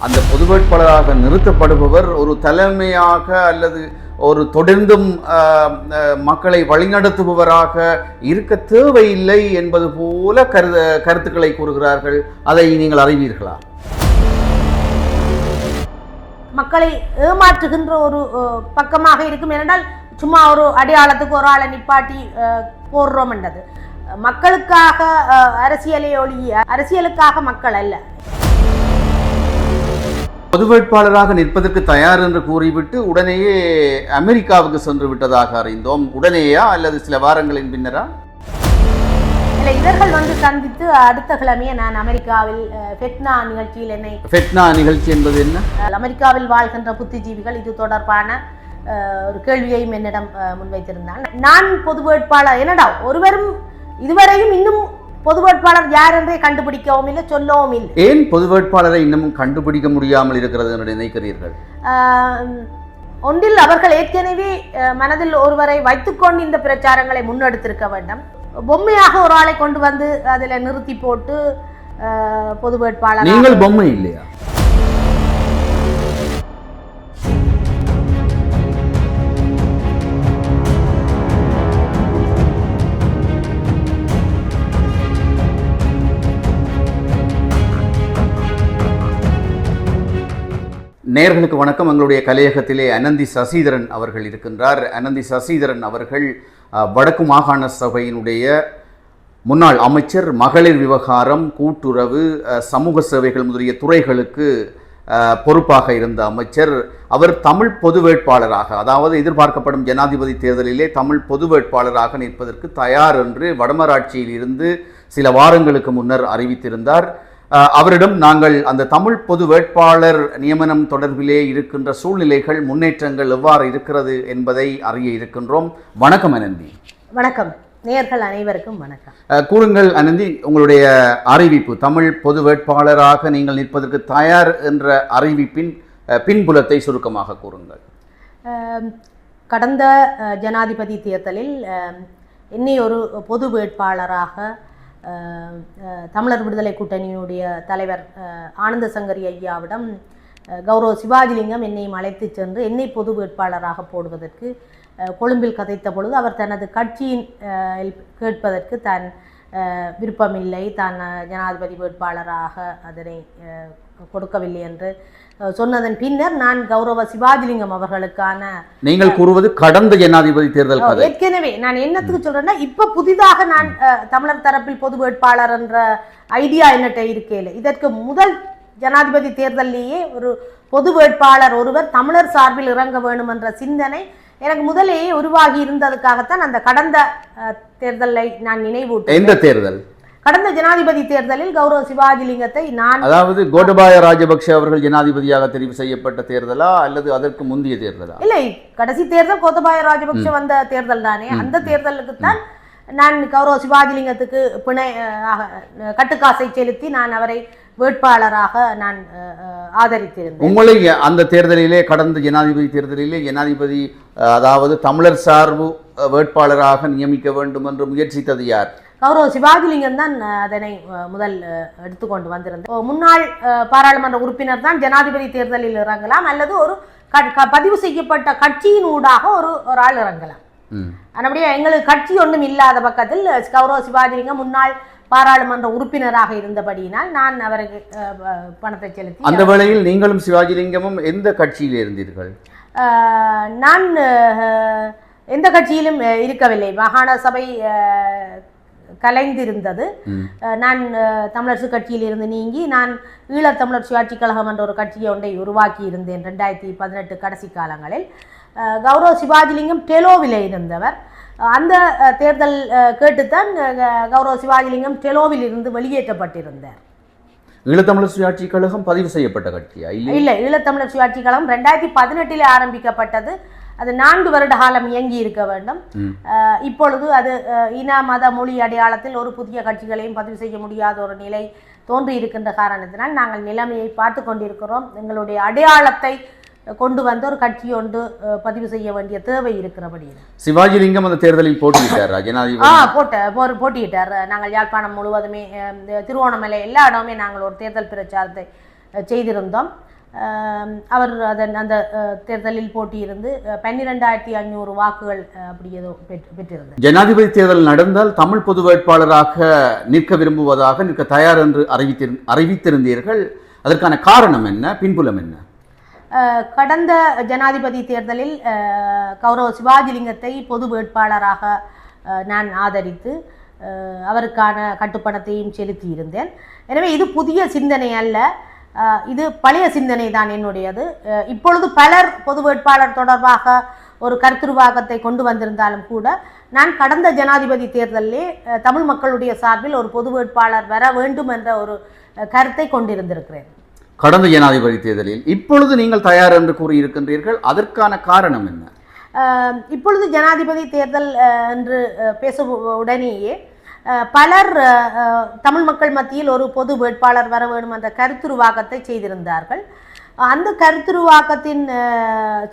அந்த பொது வேட்பாளராக நிறுத்தப்படுபவர் ஒரு தலைமையாக அல்லது ஒரு தொடர்ந்தும் மக்களை வழிநடத்துபவராக இருக்க தேவையில்லை என்பது போல கருத கருத்துக்களை கூறுகிறார்கள். அதை நீங்கள் அறிவீர்களா? மக்களை ஏமாற்றுகின்ற ஒரு பக்கமாக இருக்கும். ஏனென்றால் சும்மா ஒரு அடையாளத்துக்கு ஒரு ஆளை நிப்பாட்டி அஹ், போடுறோம் என்றது. மக்களுக்காக அஹ், அரசியலை ஒழிய அரசியலுக்காக மக்கள் அல்ல. பொது வேட்பாளராக நிற்பதற்கு தயார் என்று கூறிவிட்டு உடனேயே அமெரிக்காவுக்கு சென்று விட்டதாக அறிந்தோம். உடனேயா அல்லது சில வாரங்களின் பின்னரா? இல்லை இவர்கள் வந்து சந்தித்து அடுத்த கிழமையே நான் அமெரிக்காவில் ஃபெட்னா நிகழ்ச்சியில் என்னை ஃபெட்னா நிகழ்ச்சி என்பது என்ன? அமெரிக்காவில் வாழ்கின்ற புத்திஜீவிகள் இது தொடர்பான ஒரு கேள்வியையும் என்னிடம் முன்வைத்திருந்தான் நான் பொது வேட்பாளர் என்னடா ஒருவரும் இதுவரையும் இன்னும் பொது வேட்பாளர் யார் என்றே கண்டுபிடிக்கவும் இல்லை சொல்லவும் இல்லை. ஏன் பொது வேட்பாளரை இன்னமும் கண்டுபிடிக்க முடியாமல் இருக்கிறது என்று நினைக்கிறீர்கள்? ஒன்றில் அவர்கள் ஏற்கனவே மனதில் ஒருவரை வைத்துக்கொண்டு இந்த பிரச்சாரங்களை முன்னெடுத்திருக்க வேண்டும். பொம்மையாக ஒரு ஆளை கொண்டு வந்து அதில் நிறுத்தி போட்டு பொது வேட்பாளர் நீங்கள் பொம்மை இல்லையா? நேர்களுக்கு வணக்கம். எங்களுடைய கலையகத்திலே அனந்தி சசிதரன் அவர்கள் இருக்கின்றார். அனந்தி சசிதரன் அவர்கள் வடக்கு மாகாண சபையினுடைய முன்னாள் அமைச்சர் மகளிர் விவகாரம் கூட்டுறவு சமூக சேவைகள் முதலிய துறைகளுக்கு பொறுப்பாக இருந்த அமைச்சர். அவர் தமிழ் பொது வேட்பாளராக அதாவது எதிர்பார்க்கப்படும் ஜனாதிபதி தேர்தலிலே தமிழ் பொது வேட்பாளராக நிற்பதற்கு தயார் என்று வடமராட்சியில் இருந்து சில வாரங்களுக்கு முன்னர் அறிவித்திருந்தார். அவரிடம் நாங்கள் அந்த தமிழ் பொது வேட்பாளர் நியமனம் தொடர்பிலே இருக்கின்ற சூழ்நிலைகள் முன்னேற்றங்கள் எவ்வாறு இருக்கிறது என்பதை அறிய இருக்கின்றோம். வணக்கம் அனந்தி. வணக்கம். நேயர்கள் அனைவருக்கும் வணக்கம். கூறுங்கள் அனந்தி உங்களுடைய அறிவிப்பு தமிழ் பொது வேட்பாளராக நீங்கள் நிற்பதற்கு தயார் என்ற அறிவிப்பின் பின்புலத்தை சுருக்கமாக கூறுங்கள். கடந்த ஜனாதிபதி தேர்தலில் என்னை ஒரு பொது வேட்பாளராக தமிழர் விடுதலை கூட்டணியினுடைய தலைவர் ஆனந்த சங்கரி ஐயாவிடம் கௌரவ சிவாஜிலிங்கம் என்னையும் அழைத்து சென்று என்னை பொது வேட்பாளராக போடுவதற்கு கொழும்பில் கதைத்த பொழுது அவர் தனது கட்சியின் கேட்பதற்கு தான் விருப்பமில்லை. தான் ஜனாதிபதி வேட்பாளராக அதனை கொடுக்கவில்லை என்று சொன்னதன் பின்னர் நான் கௌரவ சிவாஜிலிங்கம் அவர்களுக்கான நீங்கள் கூறுவது கடந்த ஜனாதிபதி தேர்தல் ஏற்கனவே நான் என்னத்துக்கு சொல்றேன்னா இப்ப புதிதாக நான் தமிழர் தரப்பில் பொது வேட்பாளர் என்ற ஐடியா என்னட்ட இருக்கேல இதற்கு முதல் ஜனாதிபதி தேர்தலிலேயே ஒரு பொது வேட்பாளர் ஒருவர் தமிழர் சார்பில் இறங்க வேண்டும் என்ற சிந்தனை எனக்கு முதலேயே உருவாகி இருந்ததுக்காகத்தான் அந்த கடந்த தேர்தலை நான் நினைவூட்டேன் எந்த தேர்தல்? கடந்த ஜனாதிபதி தேர்தலில் கௌரவ சிவாஜிலிங்கத்தை நான் அதாவது கோட்டபாய ராஜபக்ஷ அவர்கள் ஜனாதிபதியாக தெரிவு செய்யப்பட்ட தேர்தலா அல்லது அதற்கு முந்தைய தேர்தலா? இல்லை கடைசி தேர்தல் கோத்தபாய ராஜபக்ஷ வந்த தேர்தல் தானே. அந்த தேர்தலுக்கு தான் நான் கௌரவ சிவாஜிலிங்கத்துக்கு பிணை கட்டுக்காசை செலுத்தி நான் அவரை வேட்பாளராக நான் ஆதரித்திருந்தேன். உங்களை அந்த தேர்தலிலே கடந்த ஜனாதிபதி தேர்தலிலே ஜனாதிபதி அதாவது தமிழர் சார்பு வேட்பாளராக நியமிக்க வேண்டும் என்று முயற்சித்தது யார்? கௌரவ சிவாஜிலிங்கம் தான் அதனை முதல் எடுத்துக்கொண்டு வந்திருந்தேன் முன்னாள் பாராளுமன்ற உறுப்பினர் தான் ஜனாதிபதி தேர்தலில் இறங்கலாம். அல்லது ஒரு பதிவு செய்யப்பட்ட கட்சியின் ஊடாக ஒரு ஒரு ஆள் இறங்கலாம். அப்படியே எங்களுக்கு கட்சி ஒன்றும் இல்லாத பக்கத்தில் கௌரவ சிவாஜிலிங்கம் முன்னாள் பாராளுமன்ற உறுப்பினராக இருந்தபடியினால் நான் அவருக்கு பணத்தை செலுத்தி அந்த வேளையில் நீங்களும் சிவாஜிலிங்கமும் எந்த கட்சியில் இருந்தீர்கள்? நான் எந்த கட்சியிலும் இருக்கவில்லை. மாகாண சபை கலைந்திருந்தது. நான் தமிழரசு கட்சியில் இருந்து நீங்கி நான் ஈழத்தமிழர் சுயாட்சி கழகம் என்ற ஒரு கட்சியை ஒன்றை உருவாக்கி இருந்தேன் ரெண்டாயிரத்தி பதினெட்டு கடைசி காலங்களில். கௌரவ சிவாஜிலிங்கம் டெலோவில் இருந்தவர். அந்த தேர்தல் கேட்டுத்தான் கௌரவ சிவாஜிலிங்கம் டெலோவில் இருந்து வெளியேற்றப்பட்டிருந்தார். ஈழத்தமிழர் சுயாட்சி கழகம் பதிவு செய்யப்பட்ட கட்சியா இல்லை இல்லை ஈழத்தமிழர் சுயாட்சி கழகம் ரெண்டாயிரத்தி பதினெட்டில் ஆரம்பிக்கப்பட்டது. அது நான்கு வருட காலம் இயங்கி இருக்க வேண்டும். இப்பொழுது அது இன மத மொழி அடையாளத்தில் ஒரு புதிய கட்சிகளையும் பதிவு செய்ய முடியாத ஒரு நிலை தோன்றி இருக்கின்ற காரணத்தினால் நாங்கள் நிலைமையை பார்த்து கொண்டிருக்கிறோம். எங்களுடைய அடையாளத்தை கொண்டு வந்து ஒரு கட்சி ஒன்று பதிவு செய்ய வேண்டிய தேவை இருக்கிறபடியில் சிவாஜிலிங்கம் அந்த தேர்தலில் போட்டியிட்டாரா ஆ போட்ட போர் போட்டியிட்டார். நாங்கள் யாழ்ப்பாணம் முழுவதுமே திருவோணமலை எல்லா இடமுமே நாங்கள் ஒரு தேர்தல் பிரச்சாரத்தை செய்திருந்தோம். அவர் அதன் அந்த தேர்தலில் போட்டியிருந்து பன்னிரெண்டாயிரத்தி ஐநூறு வாக்குகள் அப்படி ஏதோ பெற்று பெற்றிருந்தார் ஜனாதிபதி தேர்தல் நடந்தால் தமிழ் பொது வேட்பாளராக நிற்க விரும்புவதாக நிற்க தயார் என்று அறிவித்திரு அறிவித்திருந்தீர்கள். அதற்கான காரணம் என்ன? பின்புலம் என்ன? கடந்த ஜனாதிபதி தேர்தலில் கௌரவ சிவாஜிலிங்கத்தை பொது வேட்பாளராக நான் ஆதரித்து அவருக்கான கட்டுப்பணத்தையும் செலுத்தியிருந்தேன். எனவே இது புதிய சிந்தனை அல்ல. இது பழைய சிந்தனை தான் என்னுடையது. இப்பொழுது பலர் பொது வேட்பாளர் தொடர்பாக ஒரு கருத்துருவாக்கத்தை கொண்டு வந்திருந்தாலும் கூட நான் கடந்த ஜனாதிபதி தேர்தலிலே தமிழ் மக்களுடைய சார்பில் ஒரு பொது வேட்பாளர் வர வேண்டும் என்ற ஒரு கருத்தை கொண்டிருந்திருக்கிறேன். கடந்த ஜனாதிபதி தேர்தலில் இப்பொழுது நீங்கள் தயார் என்று கூறியிருக்கின்றீர்கள் அதற்கான காரணம் என்ன? இப்பொழுது ஜனாதிபதி தேர்தல் என்று பேசும் உடனேயே பலர் தமிழ் மக்கள் மத்தியில் ஒரு பொது வேட்பாளர் வர வேண்டும் என்ற கருத்துருவாக்கத்தை செய்திருந்தார்கள். அந்த கருத்துருவாக்கத்தின்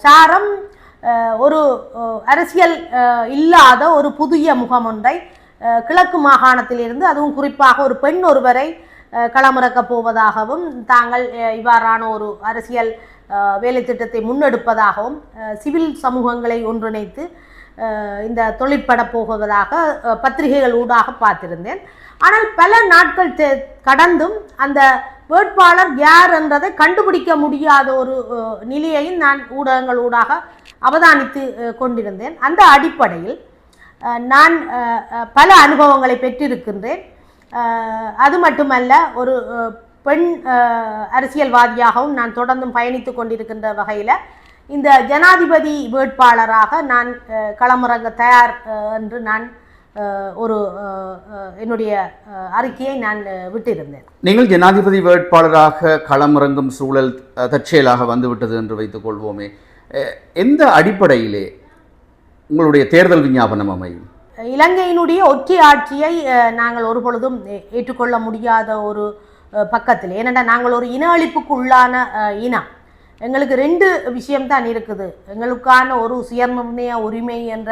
சாரம் ஒரு அரசியல் இல்லாத ஒரு புதிய முகம் ஒன்றை கிழக்கு மாகாணத்திலிருந்து அதுவும் குறிப்பாக ஒரு பெண் ஒருவரை களமிறக்கப் போவதாகவும் தாங்கள் இவ்வாறான ஒரு அரசியல் வேலை திட்டத்தை முன்னெடுப்பதாகவும் சிவில் சமூகங்களை ஒன்றிணைத்து இந்த தொழிற்பட போகுவதாக பத்திரிகைகள் ஊடாக பார்த்திருந்தேன். ஆனால் பல நாட்கள் கடந்தும் அந்த வேட்பாளர் யார் என்றதை கண்டுபிடிக்க முடியாத ஒரு நிலையையும் நான் ஊடகங்கள் ஊடாக அவதானித்து கொண்டிருந்தேன். அந்த அடிப்படையில் நான் பல அனுபவங்களை பெற்றிருக்கின்றேன். அது மட்டுமல்ல ஒரு பெண் அரசியல்வாதியாகவும் நான் தொடர்ந்தும் பயணித்து கொண்டிருக்கின்ற வகையில் இந்த ஜனாதிபதி வேட்பாளராக நான் களமிறங்க தயார் என்று நான் ஒரு என்னுடைய அறிக்கையை நான் விட்டிருந்தேன். நீங்கள் ஜனாதிபதி வேட்பாளராக களமிறங்கும் சூழல் தற்செயலாக வந்துவிட்டது என்று வைத்துக் கொள்வோமே. எந்த அடிப்படையிலே உங்களுடைய தேர்தல் விஞ்ஞாபனம் அமையும்? இலங்கையினுடைய ஒற்றை ஆட்சியை நாங்கள் ஒரு பொழுதும் ஏற்றுக்கொள்ள முடியாத ஒரு பக்கத்தில். ஏனென்றால் நாங்கள் ஒரு இன அழிப்புக்கு உள்ளான இனம். எங்களுக்கு ரெண்டு விஷயம்தான் இருக்குது. எங்களுக்கான ஒரு சுயநிர்ணய உரிமை என்ற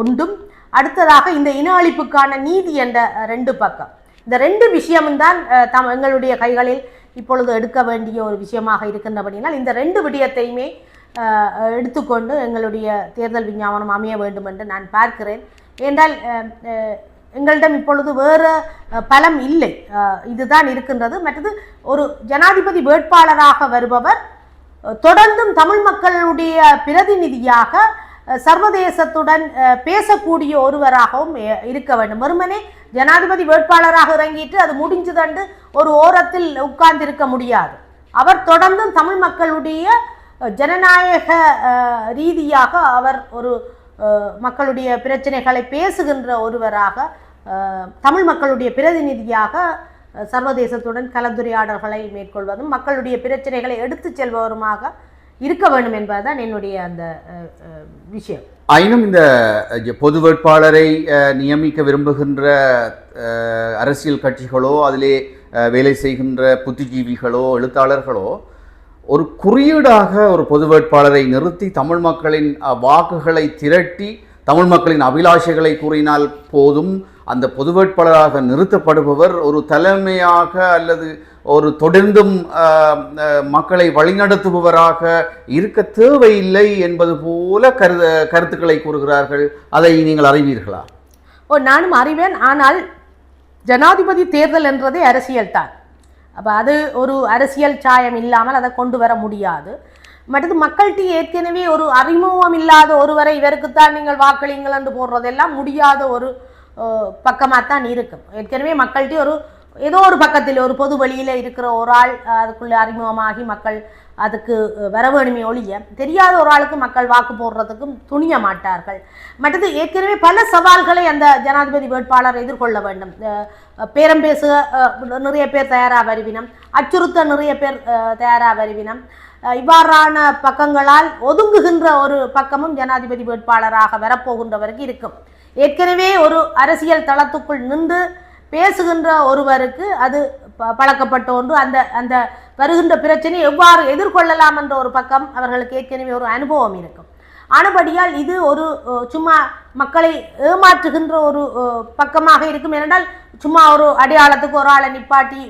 ஒன்றும். அடுத்ததாக இந்த இன அழிப்புக்கான நீதி என்ற ரெண்டு பக்கம். இந்த ரெண்டு விஷயம்தான் தான் தம் எங்களுடைய கைகளில் இப்பொழுது எடுக்க வேண்டிய ஒரு விஷயமாக இருக்கின்றபடினால் இந்த ரெண்டு விடயத்தையுமே எடுத்துக்கொண்டு எங்களுடைய தேர்தல் விஞ்ஞாபனம் அமைய வேண்டும் என்று நான் பார்க்கிறேன். ஏனென்றால் எங்களிடம் இப்பொழுது வேறு பலம் இல்லை. இதுதான் இருக்கின்றது. மற்றது ஒரு ஜனாதிபதி வேட்பாளராக வருபவர் தொடர்ந்தும் தமிழ் மக்களுடைய பிரதிநிதியாக சர்வதேசத்துடன் பேசக்கூடிய ஒருவராகவும் இருக்க வேண்டும். வெறுமனே ஜனாதிபதி வேட்பாளராக இறங்கிட்டு அது முடிஞ்சதண்டு ஒரு ஓரத்தில் உட்கார்ந்திருக்க முடியாது. அவர் தொடர்ந்தும் தமிழ் மக்களுடைய ஜனநாயக ரீதியாக அவர் ஒரு மக்களுடைய பிரச்சனைகளை பேசுகின்ற ஒருவராக தமிழ் மக்களுடைய பிரதிநிதியாக சர்வதேசத்துடன் கலந்துரையாடல்களை மேற்கொள்வதும் மக்களுடைய பிரச்சனைகளை எடுத்துச் செல்பவருமாக இருக்க வேண்டும் என்பதுதான் என்னுடைய அந்த விஷயம். ஆயினும் இந்த பொது வேட்பாளரை நியமிக்க விரும்புகின்ற அரசியல் கட்சிகளோ அதிலே வேலை செய்கின்ற புத்திஜீவிகளோ எழுத்தாளர்களோ ஒரு குறியீடாக ஒரு பொது வேட்பாளரை நிறுத்தி தமிழ் மக்களின் வாக்குகளை திரட்டி தமிழ் மக்களின் அபிலாஷைகளை கூறினால் போதும் அந்த பொது வேட்பாளராக நிறுத்தப்படுபவர் ஒரு தலைமையாக அல்லது ஒரு தொடர்ந்தும் மக்களை வழிநடத்துபவராக இருக்க தேவையில்லை என்பது போல கருத கருத்துக்களை கூறுகிறார்கள். அதை நீங்கள் அறிவீர்களா? ஓ நானும் அறிவேன். ஆனால் ஜனாதிபதி தேர்தல் என்றதே அரசியல் தான். அப்போ அது ஒரு அரசியல் சாயம் இல்லாமல் அதை கொண்டு வர முடியாது. மற்றது மக்கள்கிட்ட ஏற்கனவே ஒரு அறிமுகம் இல்லாத ஒருவரை இவருக்குத்தான் நீங்கள் வாக்களிங்கள் என்று போடுறதெல்லாம் முடியாத ஒரு பக்கமாக தான் இருக்கும். ஏற்கனவே மக்கள்கிட்ட ஒரு ஏதோ ஒரு பக்கத்தில் ஒரு பொது வழியில் இருக்கிற ஒரு ஆள் அதுக்குள்ளே அறிமுகமாகி மக்கள் அதுக்கு அஹ், வர வேணுமே ஒழிய தெரியாத ஒரு ஆளுக்கு மக்கள் வாக்கு போடுறதுக்கும் துணிய மாட்டார்கள். மற்றது ஏற்கனவே பல சவால்களை அந்த ஜனாதிபதி வேட்பாளர் எதிர்கொள்ள வேண்டும். பேரம் பேச நிறைய பேர் தயாராக வருவினம். அச்சுறுத்த நிறைய பேர் தயாராக வருவினம். இவ்வாறான பக்கங்களால் ஒதுங்குகின்ற ஒரு பக்கமும் ஜனாதிபதி வேட்பாளராக வரப்போகின்றவருக்கு இருக்கும். ஏற்கனவே ஒரு அரசியல் தளத்துக்குள் நின்று பேசுகின்ற ஒருவருக்கு அது ப- பழக்கப்பட்ட ஒன்று. அந்த அந்த வருகின்ற பிரச்சனை எவ்வாறு எதிர்கொள்ளலாம் என்ற ஒரு பக்கம் அவர்களுக்கு ஏற்கனவே ஒரு அனுபவம் இருக்கும். ஆனபடியால் இது ஒரு சும்மா மக்களை ஏமாற்றுகின்ற ஒரு பக்கமாக இருக்கும். ஏனென்றால் சும்மா ஒரு அடையாளத்துக்கு ஒரு ஆளை நிப்பாட்டி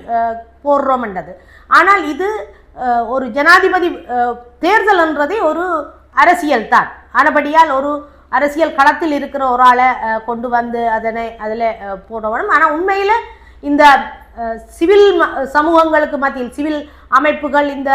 போடுறோம் என்றது. ஆனால் இது ஒரு ஜனாதிபதி தேர்தல் என்றதே ஒரு அரசியல் தான். ஆனபடியால் ஒரு அரசியல் களத்தில் இருக்கிற ஒரு ஆளை கொண்டு வந்து அதனை அதில் போட வேணும். ஆனால் உண்மையில் இந்த சிவில் சமூகங்களுக்கு மத்தியில் சிவில் அமைப்புகள் இந்த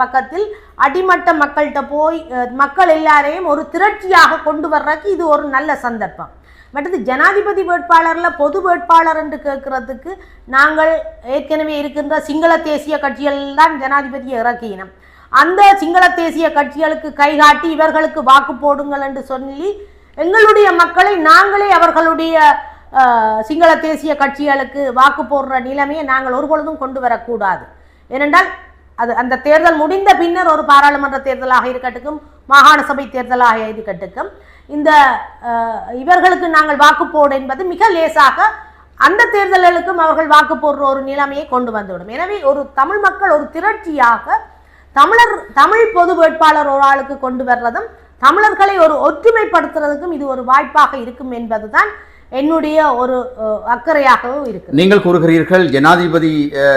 பக்கத்தில் அடிமட்ட மக்கள்கிட்ட போய் மக்கள் எல்லாரையும் ஒரு திரட்சியாக கொண்டு வர்றதுக்கு இது ஒரு நல்ல சந்தர்ப்பம். மற்றது ஜனாதிபதி வேட்பாளரில் பொது வேட்பாளர் என்று கேட்கறதுக்கு நாங்கள் ஏற்கனவே இருக்கின்ற சிங்கள தேசிய கட்சிகள் தான் ஜனாதிபதியை இறக்கினோம். அந்த சிங்கள தேசிய கட்சிகளுக்கு கைகாட்டி இவர்களுக்கு வாக்கு போடுங்கள் என்று சொல்லி எங்களுடைய மக்களை நாங்களே அவர்களுடைய சிங்கள தேசிய கட்சிகளுக்கு வாக்கு போடுற நிலைமையை நாங்கள் ஒரு பொழுதும் கொண்டு வரக்கூடாது. ஏனென்றால் அது அந்த தேர்தல் முடிந்த பின்னர் ஒரு பாராளுமன்ற தேர்தலாக இருக்கட்டும் மாகாண சபை தேர்தலாக இருக்கட்டும் இந்த இவர்களுக்கு நாங்கள் வாக்கு போடு என்பது மிக லேசாக அந்த தேர்தல்களுக்கும் அவர்கள் வாக்கு போடுற ஒரு நிலைமையை கொண்டு வந்துவிடும். எனவே ஒரு தமிழ் மக்கள் ஒரு திரட்சியாக தமிழர் தமிழ் பொது வேட்பாளர் ஒரு ஆளுக்கு கொண்டு வர்றதும் தமிழர்களை ஒரு ஒற்றுமைப்படுத்துறதுக்கும் இது ஒரு வாய்ப்பாக இருக்கும் என்பதுதான் என்னுடைய ஒரு அக்கறையாகவும் இருக்கு நீங்கள் கூறுகிறீர்கள் ஜனாதிபதி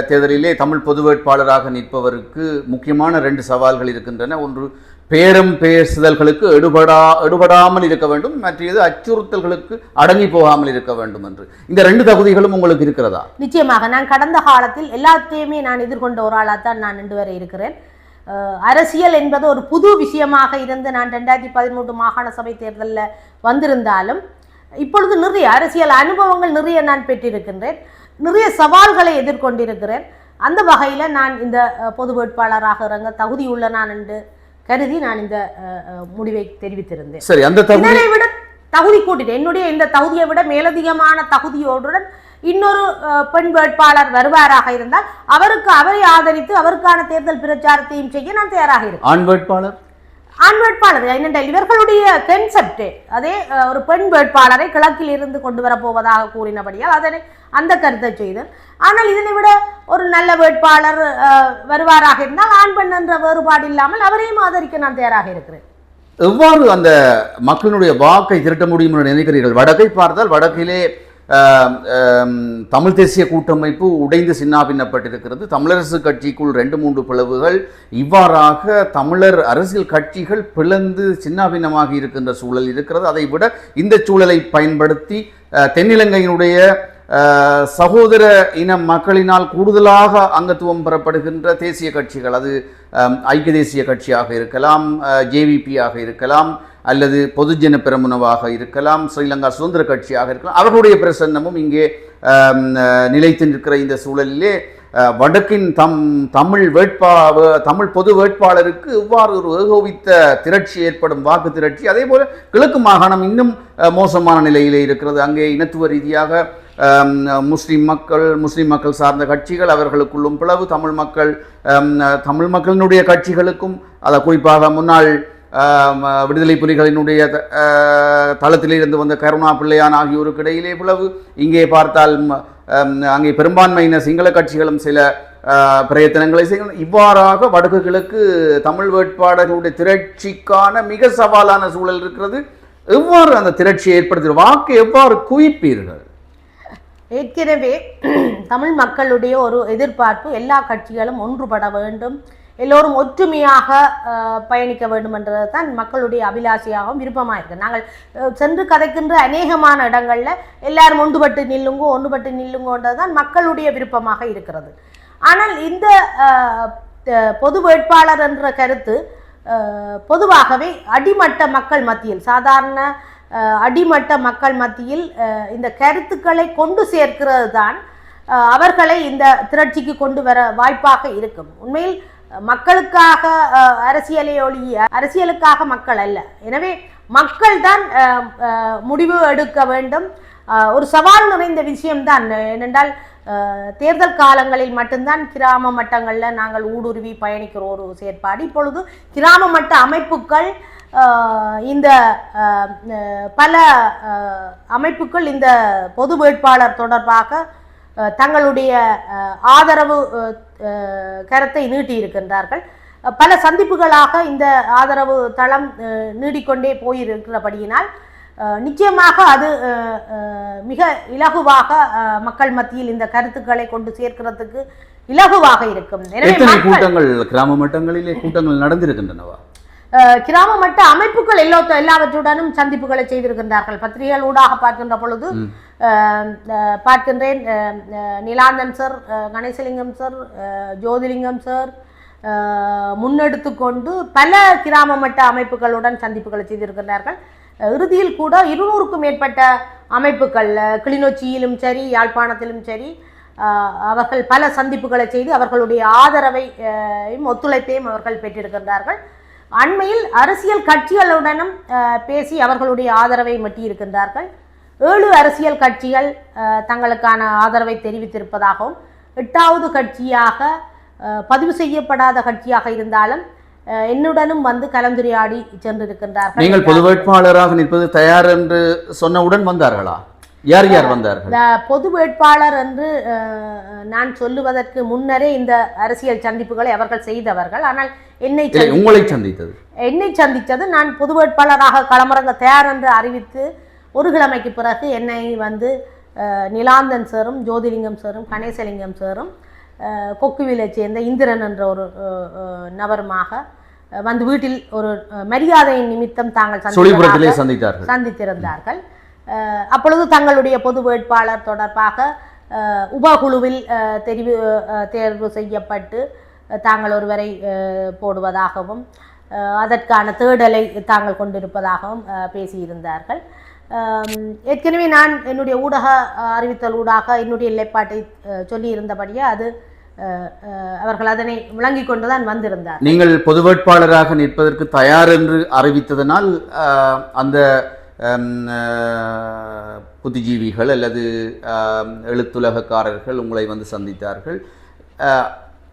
தேர்தலிலே தமிழ் பொது வேட்பாளராக நிற்பவருக்கு முக்கியமான ரெண்டு சவால்கள் இருக்கின்றன. ஒன்று பேரம் பேசுதல்களுக்கு எடுபடா எடுபடாமல் இருக்க வேண்டும். மற்றது அச்சுறுத்தல்களுக்கு அடங்கி போகாமல் இருக்க வேண்டும் என்று. இந்த ரெண்டு தகுதிகளும் உங்களுக்கு இருக்கிறதா? நிச்சயமாக. நான் கடந்த காலத்தில் எல்லாத்தையுமே நான் எதிர்கொண்ட ஒரு ஆளாகத்தான் நான் நின்று வரை இருக்கிறேன். அரசியல் என்பது ஒரு புது விஷயமாக இருந்து நான் ரெண்டாயிரத்தி பதிமூன்று மாகாண சபை தேர்தலில் வந்திருந்தாலும் இப்பொழுது நிறைய அரசியல் அனுபவங்கள் நிறைய நான் பெற்றிருக்கின்றேன். நிறைய சவால்களை எதிர்கொண்டிருக்கிறேன். அந்த வகையில் நான் இந்த பொது வேட்பாளராக இறங்க தகுதியுள்ள நான் என்று கருதி நான் இந்த முடிவை தெரிவித்திருந்தேன். சரி அந்த விட தகுதி கூட்டிட்டு என்னுடைய இந்த தகுதியை விட மேலதிகமான தகுதியோடுடன் இன்னொரு பெண் வேட்பாளர் வருவாராக இருந்தால் அவருக்கு அவரை ஆதரித்து அவருக்கான தேர்தல் பிரச்சாரத்தையும் செய்ய நான் தயாராக இருக்கேன். ஆண் வேட்பாளர்? ஆண் வேட்பாளர் என்னென்றால் இவர்களுடைய கன்செப்ட் அதே ஒரு பெண் வேட்பாளரை கிழக்கில் இருந்து கொண்டு வரப்போவதாக கூறினபடியால் அதனை அந்த கருத்தை செய்தேன். ஆனால் இதனை விட ஒரு நல்ல வேட்பாளர் வருவாராக இருந்தால் ஆண் பெண் என்ற வேறுபாடு இல்லாமல் அவரையும் ஆதரிக்க நான் தயாராக இருக்கிறேன். எவ்வாறு அந்த மக்களினுடைய வாக்கை திரட்ட முடியும் என்று நினைக்கிறீர்கள்? வடக்கை பார்த்தால் வடக்கிலே தமிழ் தேசிய கூட்டமைப்பு உடைந்து சின்னாபின்னப்பட்டிருக்கிறது தமிழரசு கட்சிக்குள் ரெண்டு மூன்று பிளவுகள். இவ்வாறாக தமிழர் அரசியல் கட்சிகள் பிளந்து சின்னாபின்னமாகி இருக்கின்ற சூழல் இருக்கிறது. அதை விட இந்த சூழலை பயன்படுத்தி தென்னிலங்கையினுடைய சகோதர இன மக்களினால் கூடுதலாக அங்கத்துவம் பெறப்படுகின்ற தேசிய கட்சிகள். அது ஐக்கிய தேசிய கட்சியாக இருக்கலாம் ஜேவிபி ஆக இருக்கலாம் அல்லது பொதுஜன பெரமுனவாக இருக்கலாம் ஸ்ரீலங்கா சுதந்திர கட்சியாக இருக்கலாம் அவர்களுடைய பிரசன்னமும் இங்கே நிலைத்து நிற்கிற இந்த சூழலிலே வடக்கின் தம் தமிழ் வேட்பா தமிழ் பொது வேட்பாளருக்கு இவ்வாறு ஒரு ஏகோபித்த திரட்சி ஏற்படும் வாக்கு திரட்சி. அதே போல் கிழக்கு மாகாணம் இன்னும் மோசமான நிலையிலே இருக்கிறது. அங்கே இனத்துவ ரீதியாக முஸ்லீம் மக்கள் முஸ்லீம் மக்கள் சார்ந்த கட்சிகள் அவர்களுக்குள்ளும் பிளவு. தமிழ் மக்கள் தமிழ் மக்களினுடைய கட்சிகளுக்கும் அதை குறிப்பாக முன்னாள் விடுதலை புலிகளினுடைய த- தளத்திலிருந்து வந்த கருணா பிள்ளையான் ஆகியோருக்கு இடையிலே பிளவு இங்கே பார்த்தால் அங்கே பெரும்பான்மையின சிங்கள கட்சிகளும் சில பிரயத்தனங்களை செய்யும் இவ்வாறாக வடக்கு கிழக்கு தமிழ் வேட்பாளர்களுடைய திரட்சிக்கான மிக சவாலான சூழல் இருக்கிறது. எவ்வாறு அந்த திரட்சியை ஏற்படுத்துகிற வாக்கு எவ்வாறு குவிப்பீர்கள்? ஏற்கனவே தமிழ் மக்களுடைய ஒரு எதிர்பார்ப்பு எல்லா கட்சிகளும் ஒன்றுபட வேண்டும். எல்லோரும் ஒற்றுமையாக பயணிக்க வேண்டும் என்றது தான் மக்களுடைய அபிலாஷையாகவும் விருப்பமாக இருக்குது நாங்கள் சென்று கதைக்கின்ற அநேகமான இடங்களில் எல்லாரும் ஒன்றுபட்டு நில்லுங்கோ ஒன்றுபட்டு நில்லுங்கோன்றது தான் மக்களுடைய விருப்பமாக இருக்கிறது. ஆனால் இந்த பொது வேட்பாளர் என்ற கருத்து பொதுவாகவே அடிமட்ட மக்கள் மத்தியில் சாதாரண அடிமட்ட மக்கள் மத்தியில் இந்த கருத்துக்களை கொண்டு சேர்க்கிறது தான் அவர்களை இந்த திரட்சிக்கு கொண்டு வர வாய்ப்பாக இருக்கும். உண்மையில் மக்களுக்காக அரசியலை ஒழிய அரசியலுக்காக மக்கள் அல்ல. எனவே மக்கள் தான் முடிவு எடுக்க வேண்டும். ஒரு சவால் நிறைந்த விஷயம்தான். ஏனென்றால் தேர்தல் காலங்களில் மட்டும்தான் கிராம மட்டங்களில் நாங்கள் ஊடுருவி பயணிக்கிற ஒரு செயற்பாடு. இப்பொழுது கிராம மட்ட அமைப்புகள் இந்த பல அமைப்புகள் இந்த பொது வேட்பாளர் தொடர்பாக தங்களுடைய ஆதரவு கரத்தை நீட்டி இருக்கின்றார்கள். அஹ், பல சந்திப்புகளாக இந்த ஆதரவு தளம் நீடிக்கொண்டே போயிருக்கிறபடியினால் நிச்சயமாக அது மிக இலகுவாக மக்கள் மத்தியில் இந்த கருத்துக்களை கொண்டு சேர்க்கிறதுக்கு இலகுவாக இருக்கும். கூட்டங்கள் கிராம மட்டங்களிலே கூட்டங்கள் நடந்திருக்கின்றனவா? கிராம மட்ட அமைப்புகள் எல்லா எல்லாவற்றுடனும் சந்திப்புகளை செய்திருக்கின்றார்கள். பத்திரிகைகள் ஊடாக பார்க்கின்ற பொழுது பார்க்கின்றேன் Nilanthan sir Ganesalingam sir Jothilingam sir அஹ், முன்னெடுத்து கொண்டு பல கிராம மட்ட அமைப்புகளுடன் சந்திப்புகளை செய்திருக்கின்றார்கள். அஹ், இறுதியில் கூட இருநூறுக்கும் மேற்பட்ட அமைப்புகள் கிளிநொச்சியிலும் சரி யாழ்ப்பாணத்திலும் சரி அவர்கள் பல சந்திப்புகளை செய்து அவர்களுடைய ஆதரவை அஹ், ஒத்துழைப்பையும் அவர்கள் பெற்றிருக்கின்றார்கள். அண்மையில் அரசியல் கட்சிகளுடனும் பேசி அவர்களுடைய ஆதரவை மட்டியிருக்கின்றார்கள் ஏழு அரசியல் கட்சிகள் தங்களுக்கான ஆதரவை தெரிவித்திருப்பதாகவும் எட்டாவது கட்சியாக பதிவு செய்யப்படாத கட்சியாக இருந்தாலும் என்னுடனும் வந்து கலந்துரையாடி சென்றிருக்கின்றார்கள். நீங்கள் பொது வேட்பாளராக நிற்பது தயார் என்று சொன்னவுடன் வந்தார்களா? யார் யார் வந்தார்கள்? பொது வேட்பாளர் என்று நான் சொல்லுவதற்கு முன்னரே இந்த அரசியல் சந்திப்புகளை அவர்கள் செய்தவர்கள். ஆனால் என்னை உங்களை சந்தித்தது. என்னை சந்தித்தது நான் பொது வேட்பாளராக களமிறங்க தயார் என்று அறிவித்து ஒரு கிழமைக்கு பிறகு என்னை வந்து நிலாந்தன் சாரும் ஜோதிலிங்கம் சாரும் கணேசலிங்கம் சாரும் கொக்குவிலை சேர்ந்த இந்திரன் என்ற ஒரு நபருமாக வந்து வீட்டில் ஒரு மரியாதையின் நிமித்தம் தாங்கள் சந்தித்திருந்தார்கள். அப்பொழுது தங்களுடைய பொது வேட்பாளர் தொடர்பாக உபகுழுவில் தெரிவு தேர்வு செய்யப்பட்டு தாங்கள் ஒருவரை போடுவதாகவும் அதற்கான தேடலை தாங்கள் கொண்டிருப்பதாகவும் பேசியிருந்தார்கள். ஏற்கனவே நான் என்னுடைய ஊடக அறிவித்தல் ஊடாக என்னுடைய நிலைப்பாட்டை சொல்லியிருந்தபடியே அது அவர்கள் அதனை விளங்கி கொண்டுதான் வந்திருந்தார் நீங்கள் பொது வேட்பாளராக நிற்பதற்கு தயார் என்று அறிவித்ததனால் அந்த புத்திஜீவிகள் அல்லது ஆஹ், எழுத்துலகக்காரர்கள் உங்களை வந்து சந்தித்தார்கள்.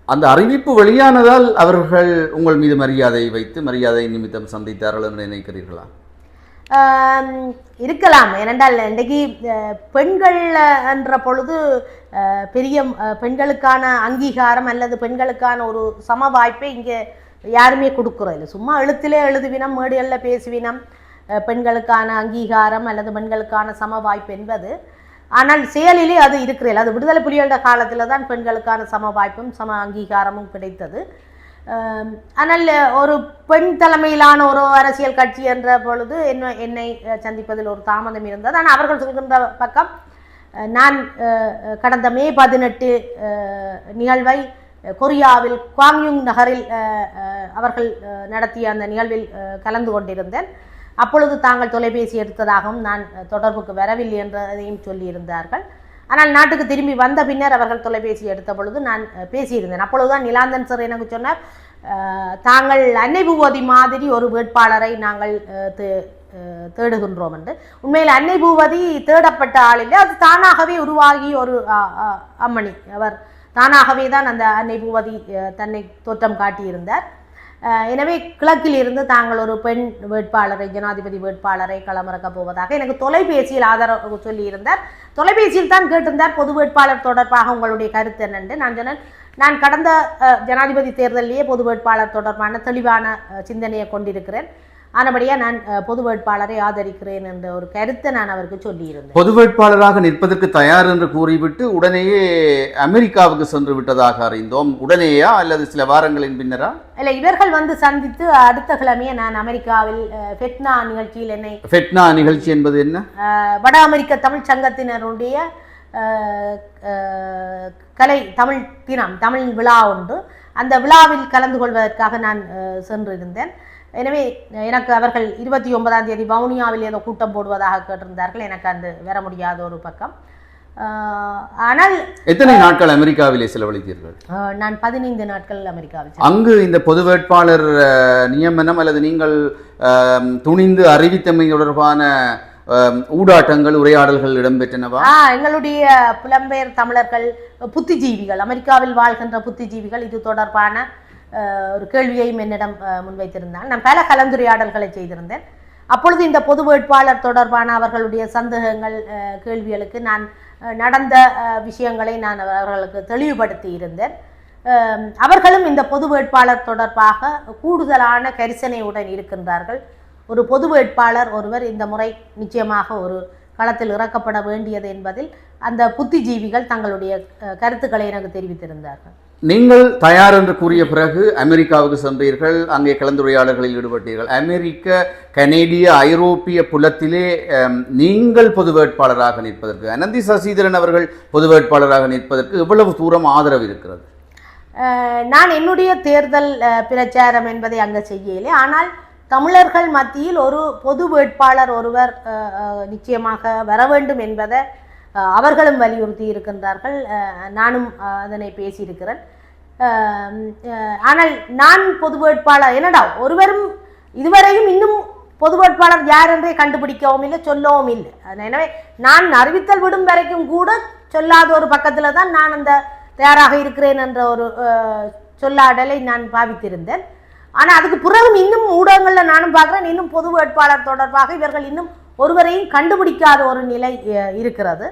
அந்த அறிவிப்பு வெளியானதால் அவர்கள் உங்கள் மீது மரியாதை வைத்து மரியாதை நிமித்தம் சந்தித்தார்கள் என்று நினைக்கிறீர்களா? இருக்கலாம். ஏனென்றால் இன்றைக்கு அஹ், பெண்கள் என்ற பொழுது அஹ், பெரிய அஹ், பெண்களுக்கான அங்கீகாரம் அல்லது பெண்களுக்கான ஒரு சம வாய்ப்பை இங்கே யாருமே கொடுக்குறதில்ல சும்மா எழுத்திலே எழுதுவினம் மேடுகளில் பேசுவினம். பெண்களுக்கான அங்கீகாரம் அல்லது பெண்களுக்கான சம வாய்ப்பு என்பது. ஆனால் செயலிலே அது இருக்கிறது அது விடுதலை புலிகளோட காலத்தில் தான் பெண்களுக்கான சம வாய்ப்பும் சம அங்கீகாரமும் கிடைத்தது. ஆனால் ஒரு பெண் தலைமையிலான ஒரு அரசியல் கட்சி என்ற பொழுது என்ன என்னை சந்திப்பதில் ஒரு தாமதம் இருந்தது. ஆனால் அவர்கள் சொல்கின்ற பக்கம் நான் கடந்த மே பதினெட்டு நிகழ்வை கொரியாவில் குவாங்யுங் நகரில் அவர்கள் நடத்திய அந்த நிகழ்வில் கலந்து கொண்டிருந்தேன். அப்பொழுது தாங்கள் தொலைபேசி எடுத்ததாகவும் நான் தொடர்புக்கு வரவில்லை என்றதையும் சொல்லியிருந்தார்கள். ஆனால் நாட்டுக்கு திரும்பி வந்த பின்னர் அவர்கள் தொலைபேசி எடுத்த பொழுது நான் பேசியிருந்தேன். அப்பொழுதுதான் நிலாந்தன் சார் எனக்கு சொன்னார் தாங்கள் அன்னை பூவதி மாதிரி ஒரு வேட்பாளரை நாங்கள் தேடுகின்றோம் என்று. உண்மையில் அன்னை பூவதி தேடப்பட்ட ஆளில் அது தானாகவே உருவாகி ஒரு அம்மணி. அவர் தானாகவே தான் அந்த அன்னை பூவதி தன்னை தோற்றம் காட்டியிருந்தார். எனவே கிழக்கில் இருந்து தாங்கள் ஒரு பெண் வேட்பாளரை ஜனாதிபதி வேட்பாளரை களமிறக்கப் போவதாக எனக்கு தொலைபேசியில் ஆதரவு சொல்லியிருந்தார். தொலைபேசியில் தான் கேட்டிருந்தார். பொது வேட்பாளர் தொடர்பாக உங்களுடைய கருத்து என்னென்று. நான் சொன்னேன் நான் கடந்த ஜனாதிபதி தேர்தலிலேயே பொது வேட்பாளர் தொடர்பான தெளிவான சிந்தனையை கொண்டிருக்கிறேன். ஆனபடியாக நான் பொது வேட்பாளரை ஆதரிக்கிறேன் என்ற ஒரு கருத்தை நான் அவருக்கு சொல்லியிருந்தேன். பொது வேட்பாளராக நிற்பதற்கு தயார் என்று கூறிவிட்டு உடனேயே அமெரிக்காவுக்கு சென்று விட்டதாக அறிந்தோம். உடனேயா அல்லது சில வாரங்களின் பின்னரா? இல்லை இவர்கள் வந்து சந்தித்து அடுத்த கிழமையே நான் அமெரிக்காவில் ஃபெட்னா நிகழ்ச்சியில் என்னை ஃபெட்னா நிகழ்ச்சி என்பது என்ன? வட அமெரிக்க தமிழ் சங்கத்தினருடைய கலை தமிழ் தினம் தமிழ் விழா உண்டு. அந்த விழாவில் கலந்து கொள்வதற்காக நான் சென்றிருந்தேன். எனவே எனக்கு அவர்கள் இருபத்தி ஒன்பதாம் தேதி வவுனியாவில் ஏதோ கூட்டம் போடுவதாக கேட்டிருந்தார்கள். எனக்கு அந்த வர முடியாத ஒரு பக்கம். ஆனால் எத்தனை நாட்கள் அமெரிக்காவிலே செலவழித்தீர்கள்? நான் பதினைந்து நாட்கள் அமெரிக்காவில். அங்கு இந்த பொது வேட்பாளர் நியமனம் அல்லது நீங்கள் துணிந்து அறிவித்தமை தொடர்பான ஊடாட்டங்கள் உரையாடல்கள் இடம்பெற்றனவா? எங்களுடைய புலம்பெயர் தமிழர்கள் புத்திஜீவிகள் அமெரிக்காவில் வாழ்கின்ற புத்திஜீவிகள் இது தொடர்பான ஒரு கேள்வியையும் என்னிடம் முன்வைத்திருந்தால் நான் பல கலந்துரையாடல்களை செய்திருந்தேன். அப்பொழுது இந்த பொது வேட்பாளர் தொடர்பான அவர்களுடைய சந்தேகங்கள் கேள்விகளுக்கு நான் நடந்த விஷயங்களை நான் அவர்களுக்கு தெளிவுபடுத்தி இருந்தேன் அவர்களும் இந்த பொது வேட்பாளர் தொடர்பாக கூடுதலான கரிசனையுடன் இருக்கின்றார்கள். ஒரு பொது வேட்பாளர் ஒருவர் இந்த முறை நிச்சயமாக ஒரு களத்தில் இறக்கப்பட வேண்டியது என்பதில் அந்த புத்திஜீவிகள் தங்களுடைய கருத்துக்களை எனக்கு தெரிவித்திருந்தார்கள். நீங்கள் தயார் என்று கூறிய பிறகு அமெரிக்காவுக்கு சென்றீர்கள் அங்கே கலந்துரையாடல்களில் ஈடுபட்டீர்கள். அமெரிக்க கனேடிய ஐரோப்பிய புலத்திலே நீங்கள் பொது வேட்பாளராக நிற்பதற்கு அனந்தி சசிதரன் அவர்கள் பொது வேட்பாளராக நிற்பதற்கு எவ்வளவு தூரம் ஆதரவு இருக்கிறது? நான் என்னுடைய தேர்தல் அஹ், பிரச்சாரம் என்பதை அங்கே செய்யலே. ஆனால் தமிழர்கள் மத்தியில் ஒரு பொது வேட்பாளர் ஒருவர் அஹ், நிச்சயமாக வர வேண்டும் என்பதை அவர்களும் வலியுறுத்தி இருக்கின்றார்கள். நானும் அதனை பேசியிருக்கிறேன். ஆனால் நான் பொது வேட்பாளர் என்னடா ஒருவரும் இதுவரையும் இன்னும் பொது வேட்பாளர் யார் என்றே கண்டுபிடிக்கவும் இல்லை சொல்லவும் இல்லை. எனவே நான் அறிவித்தல் விடும் வரைக்கும் கூட சொல்லாத ஒரு பக்கத்தில் தான் நான் அந்த தயாராக இருக்கிறேன் என்ற ஒரு சொல்லாடலை நான் பாவித்திருந்தேன். ஆனால் அதுக்கு பிறகும் இன்னும் ஊடகங்களில் நானும் பார்க்குறேன் இன்னும் பொது வேட்பாளர் தொடர்பாக இவர்கள் இன்னும் ஒருவரையும் கண்டுபிடிக்காத ஒரு நிலை இருக்கிறது.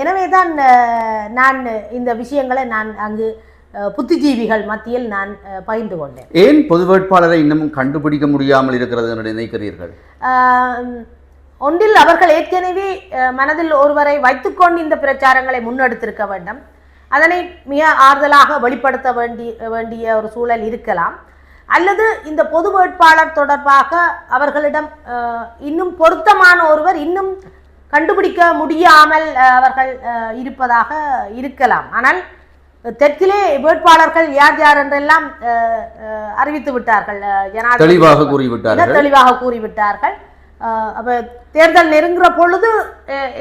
எனவே தான் நான் இந்த விஷயங்களை நான் அங்கு புத்திஜீவிகள் மத்தியில் நான் பகிர்ந்து கொண்டேன். ஏன் பொது வேட்பாளரை இன்னமும் கண்டுபிடிக்க முடியாமல் இருக்கிறது என்று நினைக்கிறீர்கள்? ஒன்றில் அவர்கள் ஏற்கனவே மனதில் ஒருவரை வைத்துக்கொண்டு இந்த பிரச்சாரங்களை முன்னெடுத்திருக்க வேண்டும். அதனை மிக ஆறுதலாக வெளிப்படுத்த வேண்டி வேண்டிய ஒரு சூழல் இருக்கலாம். அல்லது இந்த பொது வேட்பாளர் தொடர்பாக அவர்களிடம் இன்னும் பொருத்தமான ஒருவர் இன்னும் கண்டுபிடிக்க முடியாமல் அவர்கள் இருப்பதாக இருக்கலாம். ஆனால் தெற்கிலே வேட்பாளர்கள் யார் யார் என்றெல்லாம் அறிவித்து விட்டார்கள் தெளிவாக கூறிவிட்டார்கள். தெளிவாக கூறிவிட்டார்கள். அப்ப தேர்தல் நெருங்குற பொழுது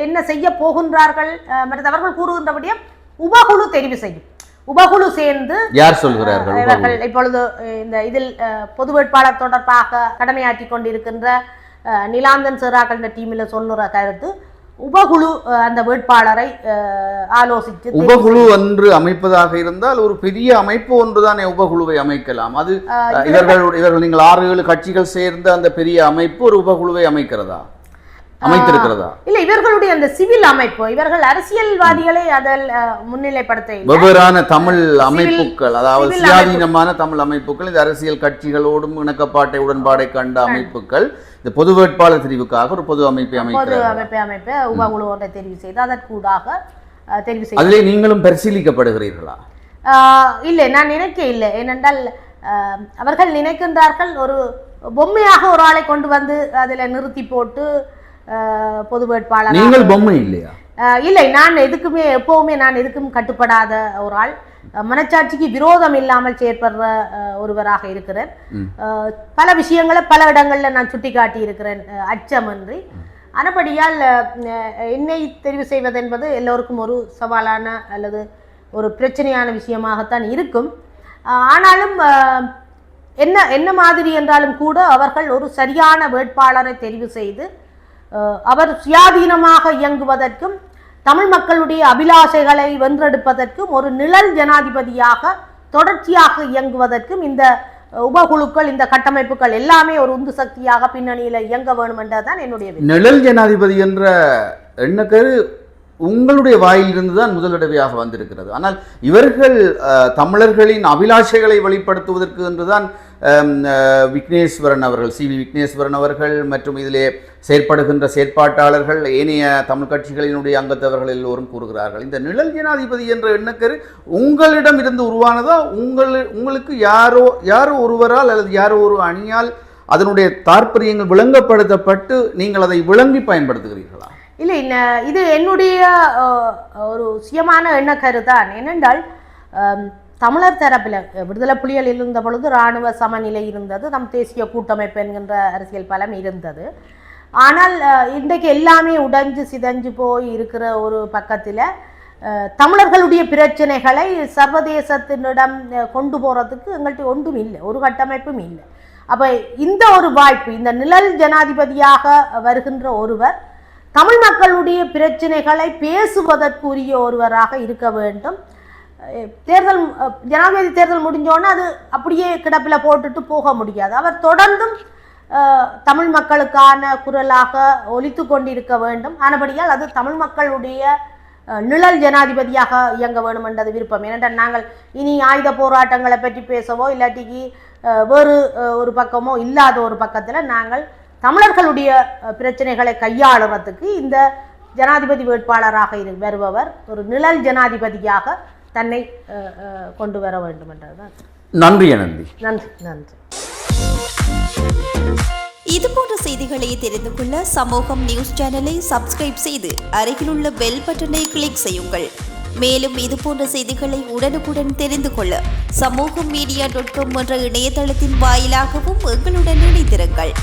என்ன செய்ய போகின்றார்கள் அஹ், மற்றது அவர்கள் கூறுகின்றபடியே உபகுழு தெரிவு செய்யும். உபகுழு சேர்ந்து யார் சொல்கிறார்கள்? இவர்கள் இப்பொழுது இந்த இதில் பொது வேட்பாளர் தொடர்பாக கடமையாற்றி கொண்டிருக்கின்ற நிலாந்தன் சிறாக்கள் இந்த டீமில் சொல்லுற கருத்து. உபகுழு அந்த வேட்பாளரை ஆலோசித்து உபகுழு ஒன்று அமைப்பதாக இருந்தால் ஒரு பெரிய அமைப்பு ஒன்றுதானே உபகுழுவை அமைக்கலாம். அது இவர்கள் இவர்கள் நீங்கள் ஆறு ஏழு கட்சிகள் சேர்ந்த அந்த பெரிய அமைப்பு ஒரு உபகுழுவை அமைக்கிறதா? அமைத்திருக்கிறதா? இல்ல இவர்களுடைய அந்த சிவில் அமைப்பு இவர்கள் அரசியல்வாதிகளை அதில் முன்னிலைப்படுத்த. வெவ்வேறான தமிழ் அமைப்புகள் அதாவது சுயாதீனமான தமிழ் அமைப்புகள் இந்த அரசியல் கட்சிகளோடும் இணக்கப்பாட்டை உடன்பாடை கண்ட அமைப்புகள். இந்த பொது வேட்பாளர் தெரிவுக்காக ஒரு பொது அமைப்பை பொது அமைக்கிறார்கள். அமைப்பை அமைப்பு உபகுழு ஒன்றை தெரிவு செய்து அதற்கூடாக தெரிவு செய்து அதிலே நீங்களும் பரிசீலிக்கப்படுகிறீர்களா? இல்லை நான் நினைக்க இல்லை. ஏனென்றால் அவர்கள் நினைக்கின்றார்கள் ஒரு பொம்மையாக ஒரு ஆளை கொண்டு வந்து அதில் நிறுத்தி போட்டு பொது வேட்பாளர் நீங்கள் பொம்மை இல்லையா? இல்லை நான் எதுக்குமே எப்பவுமே நான் எதுக்கும் கட்டுப்படாத ஒரு ஆள். மனச்சாட்சிக்கு விரோதம் இல்லாமல் செயற்படுற ஒருவராக இருக்கிறேன். பல விஷயங்களை பல இடங்கள்ல நான் சுட்டிக்காட்டி இருக்கிறேன் அச்சமின்றி. ஆனபடியால் அஹ், என்னை தெரிவு செய்வது என்பது எல்லோருக்கும் ஒரு சவாலான அல்லது ஒரு பிரச்சனையான விஷயமாகத்தான் இருக்கும். ஆனாலும் என்ன என்ன மாதிரி என்றாலும் கூட அவர்கள் ஒரு சரியான வேட்பாளரை தெரிவு செய்து அவர் சுயாதீனமாக இயங்குவதற்கும் தமிழ் மக்களுடைய அபிலாஷைகளை வென்றெடுப்பதற்கும் ஒரு நிழல் ஜனாதிபதியாக தொடர்ச்சியாக இயங்குவதற்கும் இந்த உபகுழுக்கள் இந்த கட்டமைப்புகள் எல்லாமே ஒரு உந்து சக்தியாக பின்னணியில் இயங்க வேண்டும் என்றதுதான் என்னுடைய நிழல் ஜனாதிபதி என்ற எண்ணக்கரு உங்களுடைய வாயிலிருந்து தான் முதலடவையாக வந்திருக்கிறது. ஆனால் இவர்கள் தமிழர்களின் அபிலாஷைகளை வெளிப்படுத்துவதற்கு என்றுதான் விக்னேஸ்வரன் அவர்கள் சி. வி. விக்னேஸ்வரன் அவர்கள் மற்றும் இதிலே செயற்படுகின்ற செயற்பாட்டாளர்கள் ஏனைய தமிழ் கட்சிகளினுடைய அங்கத்தவர்கள் எல்லோரும் கூறுகிறார்கள். இந்த நிழல் ஜனாதிபதி என்ற எண்ணக்கரு உங்களிடம் இருந்து உருவானதா? உங்கள் உங்களுக்கு யாரோ யாரோ ஒருவரால் அல்லது யாரோ ஒரு அணியால் அதனுடைய தாற்பயங்கள் விளங்கப்படுத்தப்பட்டு நீங்கள் அதை விளங்கி பயன்படுத்துகிறீர்களா? இல்லை இது என்னுடைய ஒரு சுயமான எண்ணக்கரு தான் ஏனென்றால் தமிழர் தரப்பில் விடுதலை புலிகள் இருந்த பொழுது இராணுவ சமநிலை இருந்தது நம் தேசிய கூட்டமைப்பு என்கின்ற அரசியல் பலம் இருந்தது. ஆனால் இன்றைக்கு எல்லாமே உடைஞ்சு சிதைஞ்சு போய் இருக்கிற ஒரு பக்கத்தில் தமிழர்களுடைய பிரச்சனைகளை சர்வதேசத்தினிடம் கொண்டு போகிறதுக்கு எங்கள்கிட்ட ஒன்றும் இல்லை ஒரு கட்டமைப்பும் இல்லை. அப்போ இந்த ஒரு வாய்ப்பு இந்த நிழல் ஜனாதிபதியாக வருகின்ற ஒருவர் தமிழ் மக்களுடைய பிரச்சனைகளை பேசுவதற்குரிய ஒருவராக இருக்க வேண்டும். தேர்தல் ஜனாதிபதி தேர்தல் முடிஞ்சோடனே அது அப்படியே கிடப்பில் போட்டுட்டு போக முடியாது. அவர் தொடர்ந்தும் தமிழ் மக்களுக்கான குரலாக ஒலித்து கொண்டிருக்க வேண்டும். ஆனபடியால் அது தமிழ் மக்களுடைய நிழல் ஜனாதிபதியாக இயங்க வேண்டும் என்றது விருப்பம். ஏனென்றால் நாங்கள் இனி ஆயுத போராட்டங்களை பற்றி பேசவோ இல்லாட்டிக்கு வேறு ஒரு பக்கமோ இல்லாத ஒரு பக்கத்தில் நாங்கள் தமிழர்களுடைய பிரச்சனைகளை கையாளுறதுக்கு இந்த ஜனாதிபதி வேட்பாளராக இரு வருபவர் ஒரு நிழல் ஜனாதிபதியாக தன்னை கொண்டு வர வேண்டும் என்றதுதான். நன்றி அனந்தி நன்றி நன்றி. இது போன்ற செய்திகளை தெரிந்து கொள்ள சமூகம் நியூஸ் சேனலை சப்ஸ்கிரைப் செய்து அருகிலுள்ள பெல் பட்டனை கிளிக் செய்யுங்கள். மேலும் இது போன்ற செய்திகளை உடனுக்குடன் தெரிந்து கொள்ள சமூகம் மீடியா டாட் காம் என்ற இணையதளத்தின் வாயிலாகவும் எங்களுடன் இணைந்திருங்கள்.